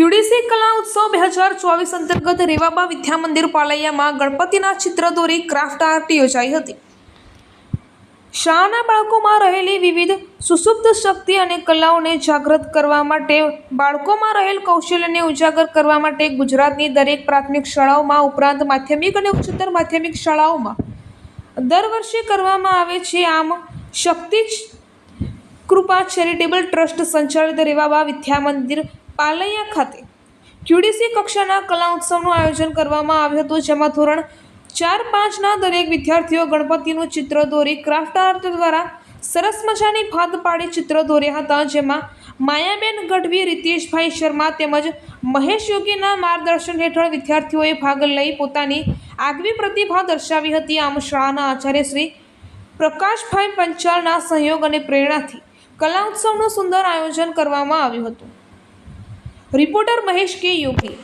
ક્યુડીસી કલા ઉત્સવ બે હજાર ચોવીસ અંતર્ગત રેવાબા વિદ્યા મંદિર પાલૈયામાં ગણપતિના ચિત્ર દોરી ક્રાફ્ટ આર્ટ યોજાઈ હતી. શાળાના બાળકોમાં રહેલી વિવિધ સુસુપ્ત શક્તિ અને કલાઓને જાગૃત કરવા માટે, બાળકોમાં રહેલ કૌશલ્યને ઉજાગર કરવા માટે ગુજરાતની દરેક પ્રાથમિક શાળાઓમાં, ઉપરાંત માધ્યમિક અને ઉચ્ચતર માધ્યમિક શાળાઓમાં દર વર્ષે કરવામાં આવે છે આમ શક્તિ કૃપા ચેરિટેબલ ટ્રસ્ટ સંચાલિત રેવાબા વિદ્યા મંદિર પાલૈયા ખાતે ક્યુડીસી કક્ષાના કલા ઉત્સવનું આયોજન કરવામાં આવ્યું હતું, જેમાં ધોરણ ચાર પાંચના દરેક વિદ્યાર્થીઓ ગણપતિનું ચિત્ર દોરી ક્રાફ્ટ આર્ટ દ્વારા સરસ મજાની ભાત પાડી ચિત્ર દોર્યા હતા, જેમાં માયાબેન ગઢવી, રીતેશભાઈ શર્મા તેમજ મહેશ યોગીના માર્ગદર્શન હેઠળ વિદ્યાર્થીઓએ ભાગ લઈ પોતાની આગવી પ્રતિભા દર્શાવી હતી. આમ શાળાના આચાર્ય શ્રી પ્રકાશભાઈ પંચાલના સહયોગ અને પ્રેરણાથી કલા ઉત્સવનું સુંદર આયોજન કરવામાં આવ્યું હતું. રિપોર્ટર મહેશ કે યોગી